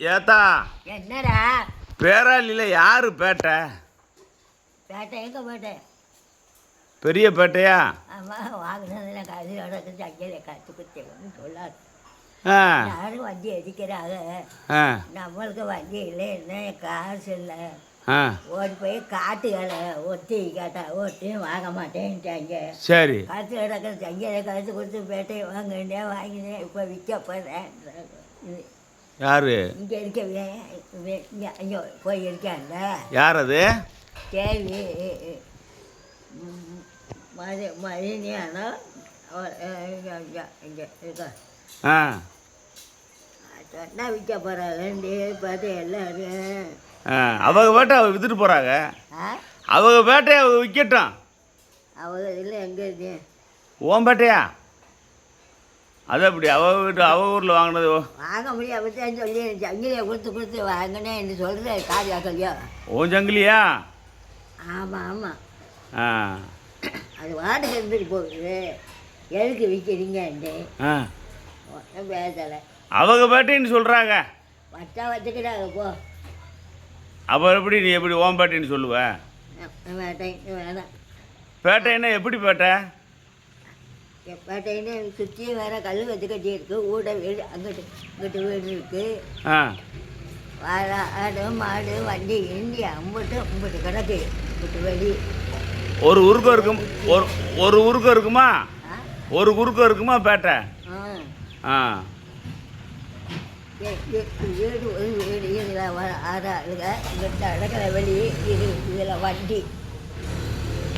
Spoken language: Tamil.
ஏத்தா. என்னடா? பேராளியில் யாரு பேட்டை? பேட்டை எங்கே போட்டேன் பெரிய பேட்டையா? ஆமாம் வாங்கினதுல கதிரோட சங்கையில் கற்று குத்தேன்னு சொல்லாது. ஆ. யாரும் வண்டி அடிக்கிறாங்க ஆ. நம்மளுக்கு வண்டி இல்லை என்ன? காசு இல்லை. ஆ. ஓடி போய் காட்டுகளை ஒத்தி கேட்டா ஒட்டி வாங்க மாட்டேன்ட்டாங்க. சரி. கழுத்து கிடக்கிற சங்கையில் கழுத்து கொடுத்து பேட்டையை வாங்கினேன் வாங்கினேன் இப்போ விற்க போகிறேன் யாரு? இங்கே இருக்க ஐயோ போய் இருக்கான்ல யார் அது கேள்வி மதி மதினியானோ? ஆ. சொன்னா விற்க போகிறாங்க பார்த்து எல்லாரும் அவங்க பேட்டை அவங்க வித்துட்டு போகிறாங்க அவங்க பேட்டையை அவங்க விற்கட்டும் அவங்க இதில் எங்கே இருக்கு? ஓன் பேட்டையா? அது அப்படி அவ வீட்டு அவ ஊரில் வாங்கினது ஓ- வாங்க முடியாமத்தான் சொல்லி சங்கிலியை கொடுத்து கொடுத்து வாங்கினேன் என்று சொல்கிற காரியாக்கலையோ உன் ஜங்கிலியா ஆமாம் ஆமாம் ஆ. அது வாடகை இருந்துட்டு போகுது. எதுக்கு விற்கிறீங்கன்ட்டு பேசலை. அவங்க பேட்டைன்னு சொல்கிறாங்க வச்சா வச்சுக்கிறாங்க போ. அப்போ எப்படி நீ எப்படி ஓன் பேட்டைன்னு சொல்லுவ? வேட்டைன்னு வேணாம். பேட்டைன்னா எப்படி பேட்டை? வேட்டைன்னு சுற்றி வேற கல் வச்சு கட்டி இருக்கு ஊட வீடு அங்கிட்டு இங்கிட்டு வீடு இருக்கு. ஆ. வாழ ஆடு மாடு வண்டி இண்டி அம்பிட்டு அம்பிட்டு கிடக்கு இங்கிட்டு வெளி. ஒரு உருக்கம் இருக்கும் ஒரு ஒரு உருக்கம் இருக்குமா? ஒரு குறுக்கம் இருக்குமா பேட்டை? ஆ. வீடு வீடு இதில் ஆறு ஆளுங்க இங்கிட்ட அடக்கிற வெளி இது இதில் வண்டி.